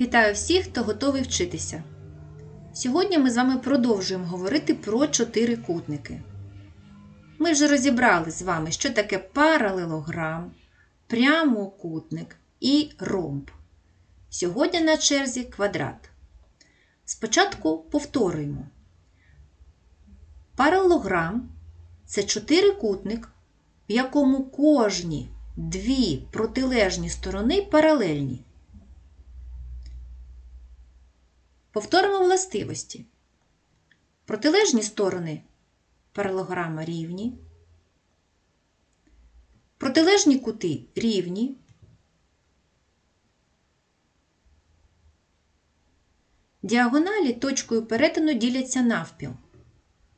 Вітаю всіх, хто готовий вчитися. Сьогодні ми з вами продовжуємо говорити про чотирикутники. Ми вже розібрали з вами, що таке паралелограм, прямокутник і ромб. Сьогодні на черзі квадрат. Спочатку повторюємо. Паралелограм це чотирикутник, в якому кожні дві протилежні сторони паралельні. Повторимо властивості. Протилежні сторони паралелограма рівні. Протилежні кути рівні. Діагоналі точкою перетину діляться навпіл.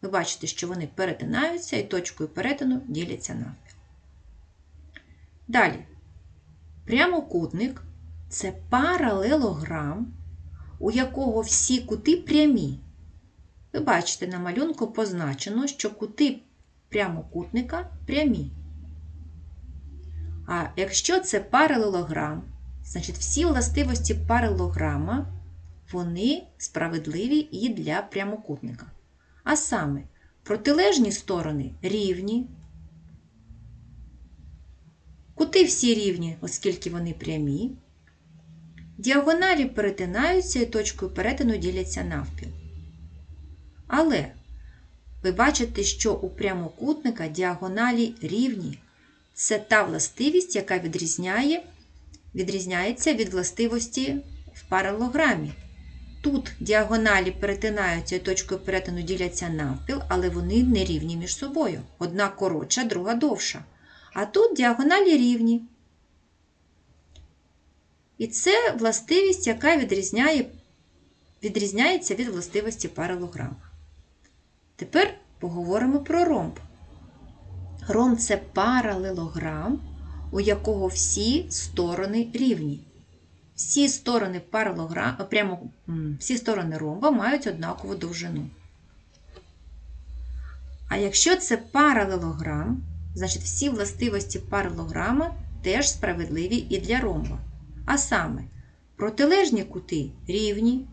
Ви бачите, що вони перетинаються і точкою перетину діляться навпіл. Далі. Прямокутник це паралелограм, у якого всі кути прямі. Ви бачите, на малюнку позначено, що кути прямокутника прямі. А якщо це паралелограм, значить всі властивості паралелограма вони справедливі і для прямокутника. А саме, протилежні сторони рівні. Кути всі рівні, оскільки вони прямі. Діагоналі перетинаються і точкою перетину діляться навпіл. Але ви бачите, що у прямокутника діагоналі рівні. Це та властивість, яка відрізняє, відрізняється від властивості в паралелограмі. Тут діагоналі перетинаються і точкою перетину діляться навпіл, але вони не рівні між собою. Одна коротша, друга довша. А тут діагоналі рівні. І це властивість, яка відрізняє, відрізняється від властивості паралограма. Тепер поговоримо про ромб. Ромб це паралелограм, у якого всі сторони рівні. Всі сторони прямо, всі сторони ромба мають однакову довжину. А якщо це паралелограм, значить всі властивості паралелограма теж справедливі і для ромба. А саме, протилежні кути рівні.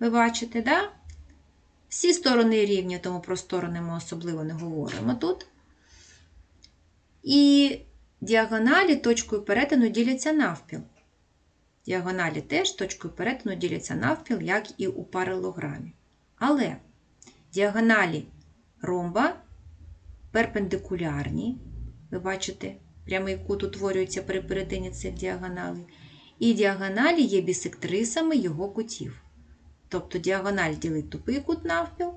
Ви бачите, да? Всі сторони рівні, тому про сторони ми особливо не говоримо тут. І діагоналі точкою перетину діляться навпіл. Діагоналі теж точкою перетину діляться навпіл, як і у паралелограмі. Але діагоналі ромба перпендикулярні, ви бачите, прямий кут утворюється при перетині цих діагоналей. І діагоналі є бісектрисами його кутів. Тобто діагональ ділить тупий кут навпіл,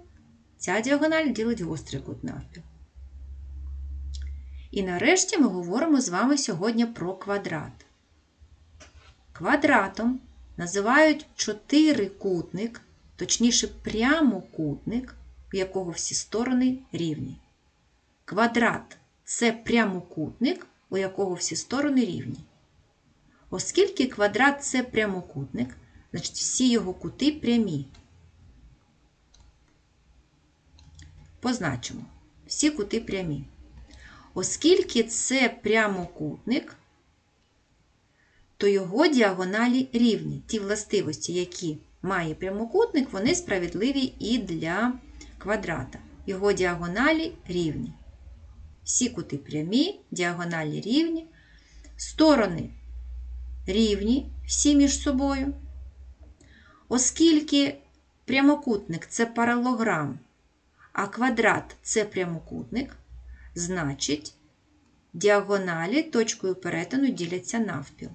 ця діагональ ділить гострий кут навпіл. І нарешті ми говоримо з вами сьогодні про квадрат. Квадратом називають чотирикутник, точніше прямокутник, у якого всі сторони рівні. Квадрат це прямокутник, у якого всі сторони рівні. Оскільки квадрат це прямокутник, значить всі його кути прямі. Позначимо. Всі кути прямі. Оскільки це прямокутник, то його діагоналі рівні. Ті властивості, які має прямокутник, вони справедливі і для квадрата. Його діагоналі рівні. Всі кути прямі, діагоналі рівні, сторони рівні всі між собою. Оскільки прямокутник це паралограм, а квадрат це прямокутник, значить діагоналі точкою перетину діляться навпіл.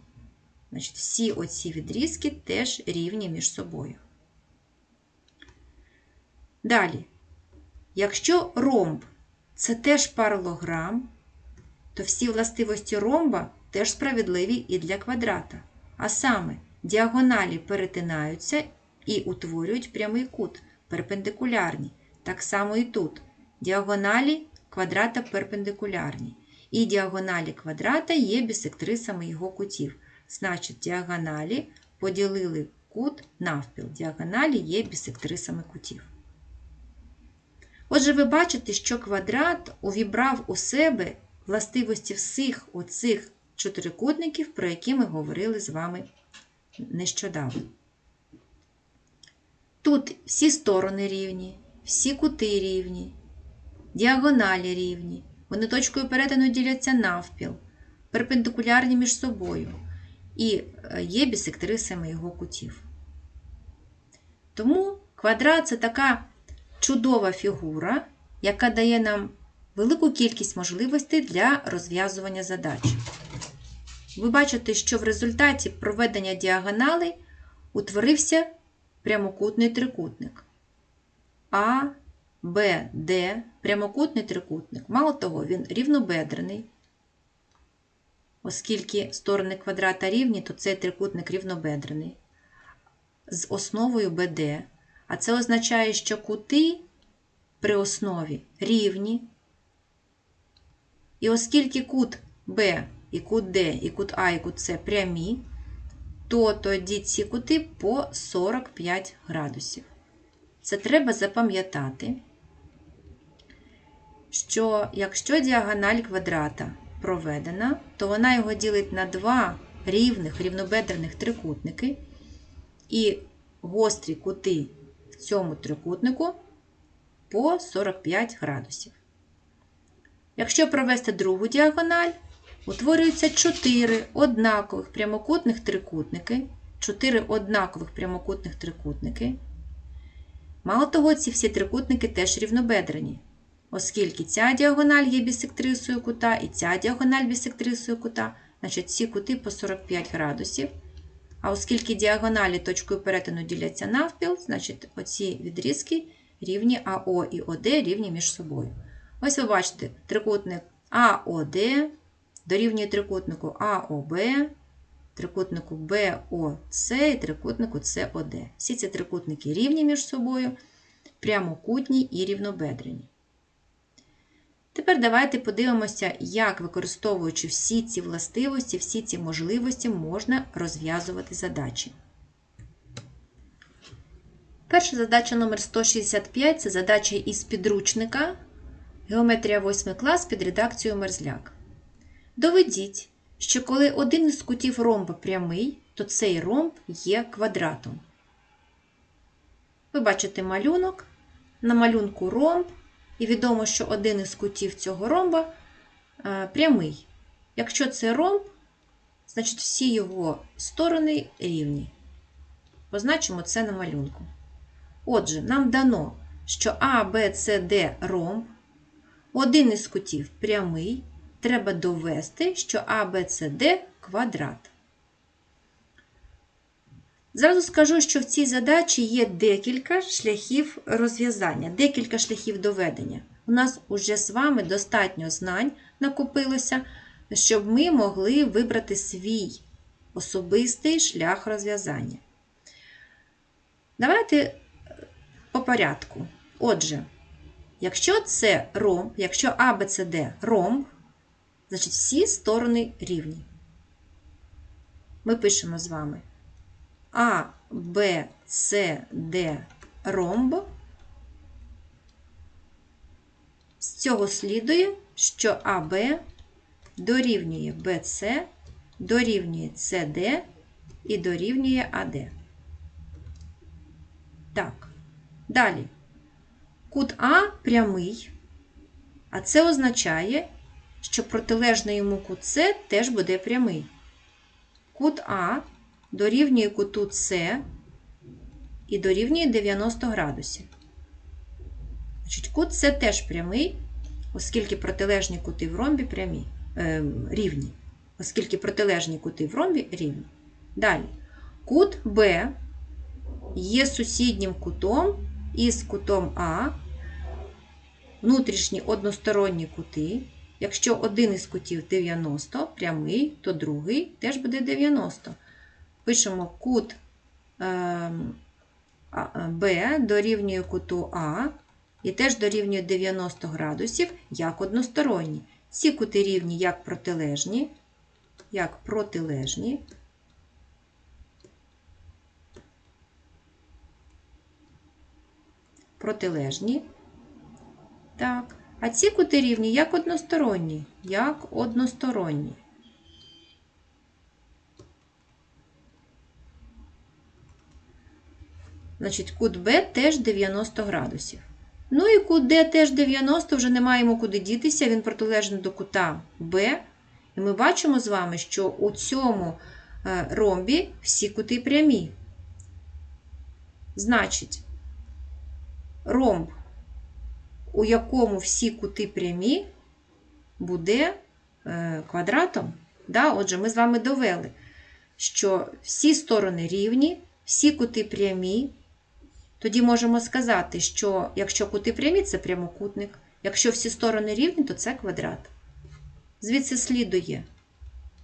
Значить, всі оці відрізки теж рівні між собою. Далі, якщо ромб це теж паралограм, то всі властивості ромба теж справедливі і для квадрата. А саме, діагоналі перетинаються і утворюють прямий кут, перпендикулярні. Так само і тут. Діагоналі квадрата перпендикулярні. І діагоналі квадрата є бісектрисами його кутів. Значить, діагоналі поділили кут навпіл. Діагоналі є бісектрисами кутів. Отже, ви бачите, що квадрат увібрав у себе властивості всіх оцих чотирикутників, про які ми говорили з вами нещодавно. Тут всі сторони рівні, всі кути рівні, діагоналі рівні. Вони точкою перетину діляться навпіл, перпендикулярні між собою і е, є бісектрисами його кутів. Тому квадрат це така чудова фігура, яка дає нам велику кількість можливостей для розв'язування задач. Ви бачите, що в результаті проведення діагоналей утворився прямокутний трикутник. А, Б, Д прямокутний трикутник. Мало того, він рівнобедрений. Оскільки сторони квадрата рівні, то цей трикутник рівнобедрений. З основою БД. А це означає, що кути при основі рівні. І оскільки кут Б і кут Д, і кут А, і кут С прямі, то тоді ці кути по 45 градусів. Це треба запам'ятати, що якщо діагональ квадрата проведена, то вона його ділить на два рівних рівнобедрених трикутники, і гострі кути цьому трикутнику по 45 градусів. Якщо провести другу діагональ, утворюються 4 однакових прямокутних трикутники, 4 однакових прямокутних трикутники. Мало того, ці всі трикутники теж рівнобедрені, оскільки ця діагональ є бісектрисою кута і ця діагональ бісектрисою кута, значить ці кути по 45 градусів. А оскільки діагоналі точкою перетину діляться навпіл, значить оці відрізки рівні АО і ОД рівні між собою. Ось ви бачите, трикутник АОД дорівнює трикутнику АОБ, трикутнику БОЦ і трикутнику СОД. Всі ці трикутники рівні між собою, прямокутні і рівнобедрені. Тепер давайте подивимося, як, використовуючи всі ці властивості, всі ці можливості, можна розв'язувати задачі. Перша задача номер 165 це задача із підручника Геометрія 8 клас під редакцією Мерзляк. Доведіть, що коли один із кутів ромба прямий, то цей ромб є квадратом. Ви бачите малюнок. На малюнку ромб, і відомо, що один із кутів цього ромба е, прямий. Якщо це ромб, значить всі його сторони рівні. Позначимо це на малюнку. Отже, нам дано, що А, Б, С, Д ромб. Один із кутів прямий. Треба довести, що А, Б, С, Д квадрат. Зразу скажу, що в цій задачі є декілька шляхів розв'язання, декілька шляхів доведення. У нас уже з вами достатньо знань накопилося, щоб ми могли вибрати свій особистий шлях розв'язання. Давайте по порядку. Отже, якщо це ромб, якщо А, Б, С, Д ромб, значить всі сторони рівні. Ми пишемо з вами А, Б, С, Д ромб. З цього слідує, що АБ дорівнює БЦ, дорівнює СД і дорівнює АД. Так, далі. Кут А прямий, а це означає, що протилежний йому кут С теж буде прямий. Кут А дорівнює куту С і дорівнює 90 градусів. Значить, Кут С теж прямий, оскільки протилежні кути в ромбі прямі, е, рівні. Оскільки протилежні кути в ромбі рівні. Далі. Кут Б є сусіднім кутом із кутом А, внутрішні односторонні кути. Якщо один із кутів 90 прямий, то другий теж буде 90. Пишемо кут ем, Б дорівнює куту А і теж дорівнює 90 градусів як односторонні. Ці кути рівні як протилежні, як протилежні. Протилежні. Так. А ці кути рівні як односторонні, як односторонні. Значить, кут Б теж 90 градусів. Ну і кут Д теж 90, вже не маємо куди дітися, він протилежний до кута Б. І ми бачимо з вами, що у цьому е, ромбі всі кути прямі. Значить, ромб, у якому всі кути прямі, буде е, квадратом. Да? Отже, ми з вами довели, що всі сторони рівні, всі кути прямі. Тоді можемо сказати, що якщо кути прямі, це прямокутник. Якщо всі сторони рівні, то це квадрат. Звідси слідує,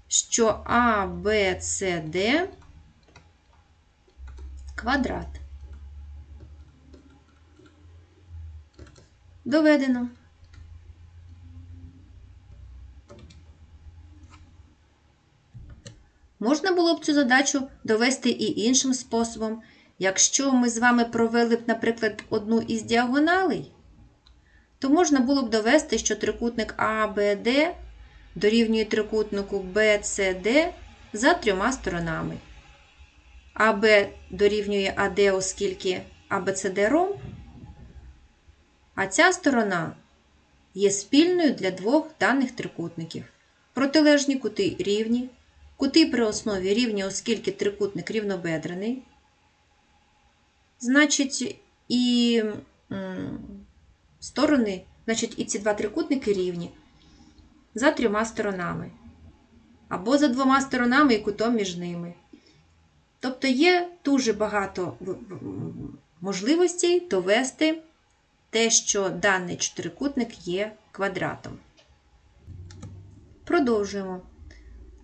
що А, Б, С, Д квадрат. Доведено. Можна було б цю задачу довести і іншим способом. Якщо ми з вами провели б, наприклад, одну із діагоналей, то можна було б довести, що трикутник АБД дорівнює трикутнику BCD за трьома сторонами. АБ дорівнює АД, оскільки ABCD ромб, а ця сторона є спільною для двох даних трикутників. Протилежні кути рівні, кути при основі рівні, оскільки трикутник рівнобедрений. Значить, і сторони, значить, і ці два трикутники рівні за трьома сторонами. Або за двома сторонами і кутом між ними. Тобто є дуже багато можливостей довести те, що даний чотирикутник є квадратом. Продовжуємо.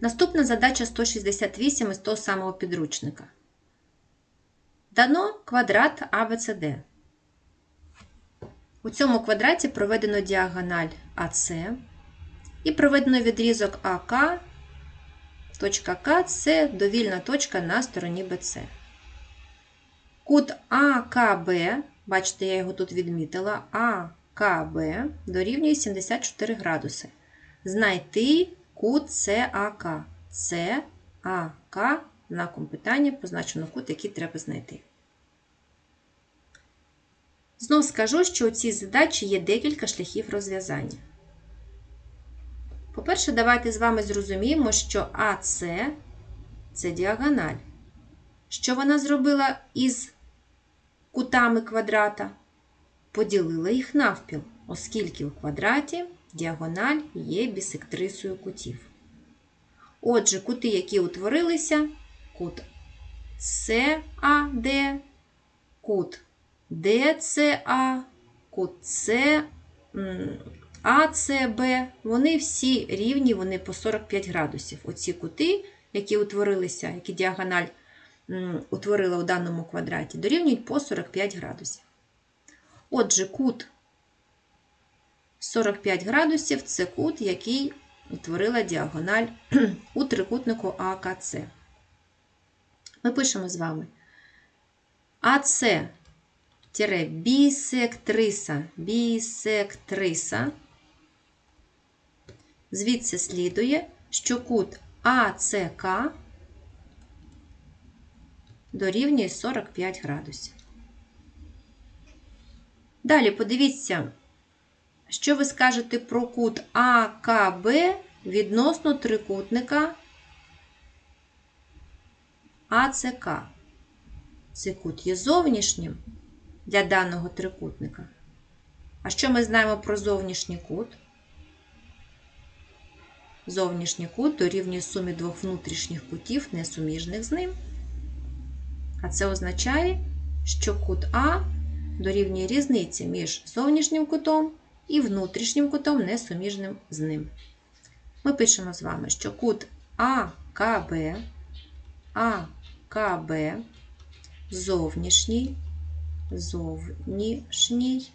Наступна задача 168 із того самого підручника. Дано квадрат ABCD. У цьому квадраті проведено діагональ АС і проведено відрізок АК, точка К це довільна точка на стороні BC. Кут АКБ, бачите, я його тут відмітила, АКБ дорівнює 74 градуси. Знайти кут САК. САК знаком питання позначено кут, який треба знайти. Знов скажу, що у цій задачі є декілька шляхів розв'язання. По-перше, давайте з вами зрозуміємо, що АС це діагональ. Що вона зробила із кутами квадрата? Поділила їх навпіл, оскільки в квадраті діагональ є бісектрисою кутів. Отже, кути, які утворилися, кут САД, кут ДЦА, С, АЦБ, вони всі рівні, вони по 45 градусів. Оці кути, які утворилися, які діагональ утворила у даному квадраті, дорівнюють по 45 градусів. Отже, кут 45 градусів це кут, який утворила діагональ у трикутнику АКЦ. Ми пишемо з вами АЦ тире бісектриса, бісектриса. Звідси слідує, що кут АЦК дорівнює 45 градусів. Далі подивіться, що ви скажете про кут АКБ відносно трикутника АЦК. Цей кут є зовнішнім для даного трикутника. А що ми знаємо про зовнішній кут? Зовнішній кут дорівнює сумі двох внутрішніх кутів, несуміжних з ним. А це означає, що кут А дорівнює різниці між зовнішнім кутом і внутрішнім кутом, несуміжним з ним. Ми пишемо з вами, що кут АКБ, АКБ зовнішній, зовнішній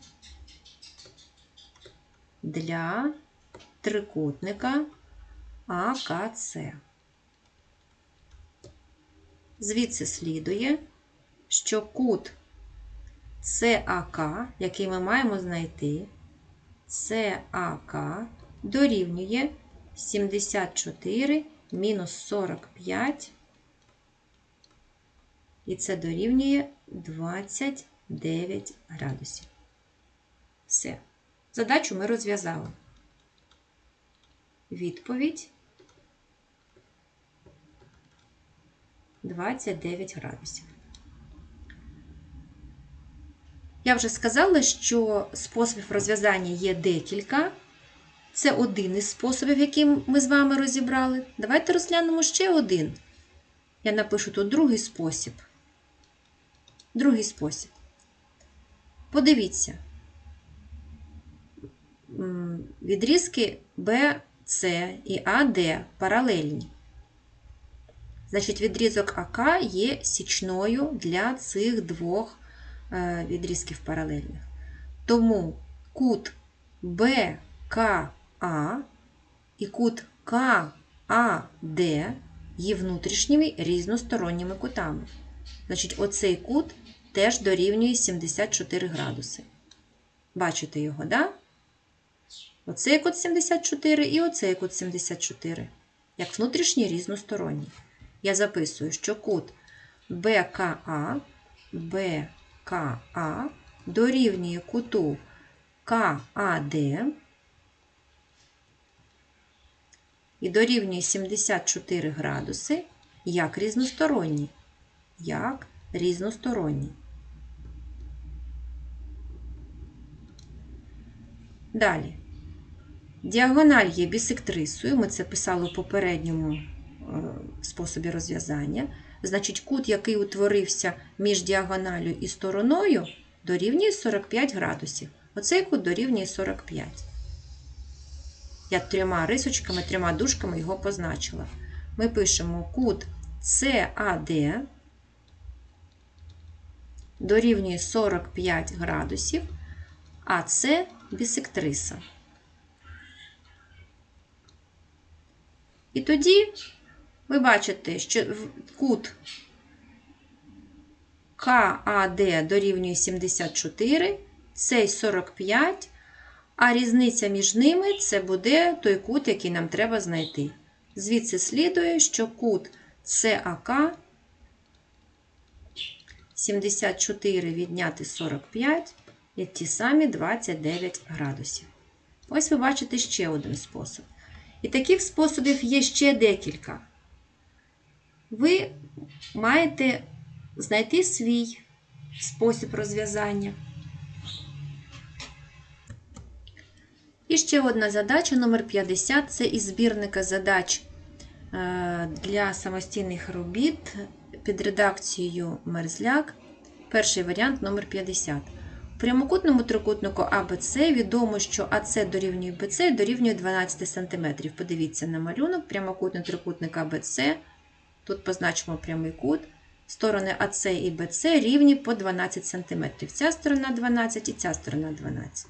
для трикутника АКЦ. Звідси слідує, що кут САК, який ми маємо знайти, САК дорівнює 74 мінус 45, і це дорівнює 29 градусів. Все. Задачу ми розв'язали. Відповідь 29 градусів. Я вже сказала, що способів розв'язання є декілька. Це один із способів, які ми з вами розібрали. Давайте розглянемо ще один. Я напишу тут другий спосіб. Другий спосіб. Подивіться. Відрізки BC і AD паралельні. Значить, відрізок АК є січною для цих двох е, відрізків паралельних. Тому кут БКА і кут КАД є внутрішніми різносторонніми кутами. Значить, оцей кут теж дорівнює 74 градуси. Бачите його, да? Оцей кут 74 і оцей кут 74. Як внутрішній різносторонній. Я записую, що кут БКА, БКА дорівнює куту КАД і дорівнює 74 градуси як різносторонній. Як різносторонній. Далі. Діагональ є бісектрисою, ми це писали у попередньому е, способі розв'язання. Значить, кут, який утворився між діагоналю і стороною, дорівнює 45 градусів. Оцей кут дорівнює 45. Я трьома рисочками, трьома дужками його позначила. Ми пишемо кут CAD дорівнює 45 градусів, а це бісектриса. І тоді ви бачите, що кут КАД дорівнює 74, цей 45, а різниця між ними це буде той кут, який нам треба знайти. Звідси слідує, що кут САК 74 відняти 45 є ті самі 29 градусів. Ось ви бачите ще один спосіб. І таких способів є ще декілька. Ви маєте знайти свій спосіб розв'язання. І ще одна задача номер 50 це із збірника задач е, для самостійних робіт під редакцією Мерзляк. Перший варіант номер 50. Прямокутному трикутнику АБЦ відомо, що АЦ дорівнює БЦ дорівнює 12 см. Подивіться на малюнок прямокутний трикутник АБЦ. Тут позначимо прямий кут. Сторони АЦ і БЦ рівні по 12 см. Ця сторона 12 і ця сторона 12.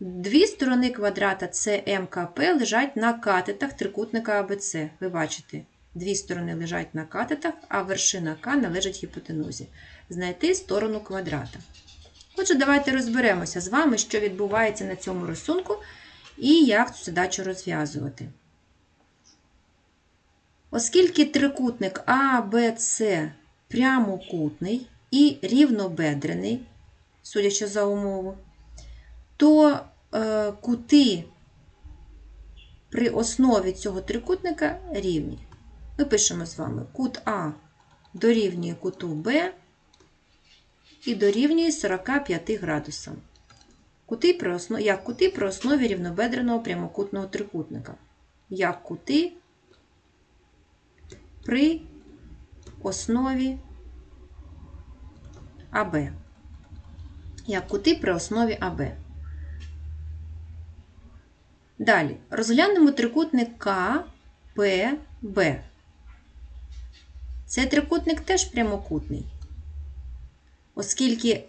Дві сторони квадрата СМКП лежать на катетах трикутника АБЦ. Ви бачите, дві сторони лежать на катетах, а вершина К належить гіпотенузі. Знайти сторону квадрата. Отже, давайте розберемося з вами, що відбувається на цьому рисунку і як цю задачу розв'язувати. Оскільки трикутник АБЦ прямокутний і рівнобедрений, судячи за умову, то е, кути при основі цього трикутника рівні. Ми пишемо з вами кут А дорівнює куту Б і дорівнює 45 градусам. Кути. Як кути при основі рівнобедреного прямокутного трикутника. Як кути при основі АБ. Як кути при основі АБ. Далі розглянемо трикутник КПБ. Цей трикутник теж прямокутний, оскільки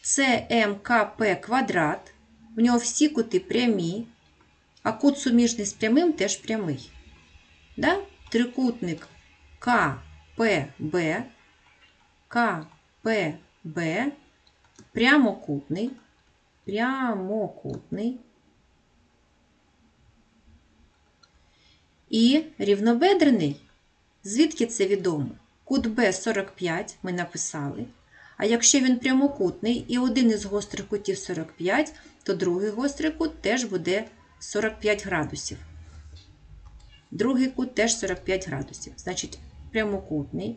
ЦМКП квадрат, в нього всі кути прямі, а кут суміжний з прямим теж прямий. Да? Трикутник КПБ, КПБ прямокутний, прямокутний. І рівнобедрений. Звідки це відомо? Кут Б 45 ми написали. А якщо він прямокутний і один із гострих кутів 45, то другий гострий кут теж буде 45 градусів. Другий кут теж 45 градусів. Значить, прямокутний.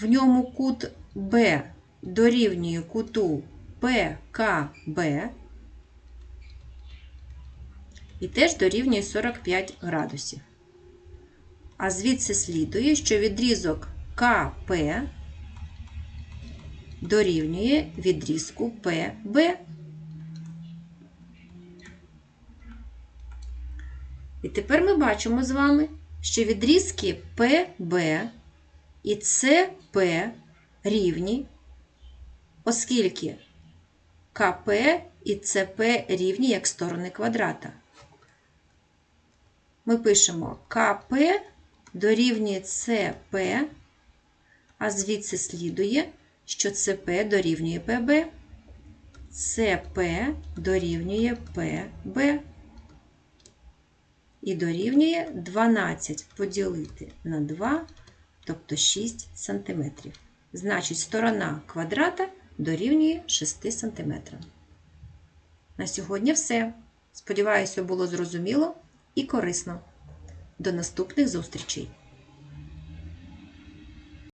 В ньому кут Б дорівнює куту ПКБ і теж дорівнює 45 градусів. А звідси слідує, що відрізок КП дорівнює відрізку ПБ. І тепер ми бачимо з вами, що відрізки ПБ і ЦП рівні, оскільки КП і ЦП рівні як сторони квадрата. Ми пишемо КП дорівнює ЦП, а звідси слідує, що ЦП дорівнює ПБ, ЦП дорівнює ПБ і дорівнює 12 поділити на 2, тобто 6 см. Значить, сторона квадрата дорівнює 6 см. На сьогодні все. Сподіваюся, було зрозуміло і корисно. До наступних зустрічей!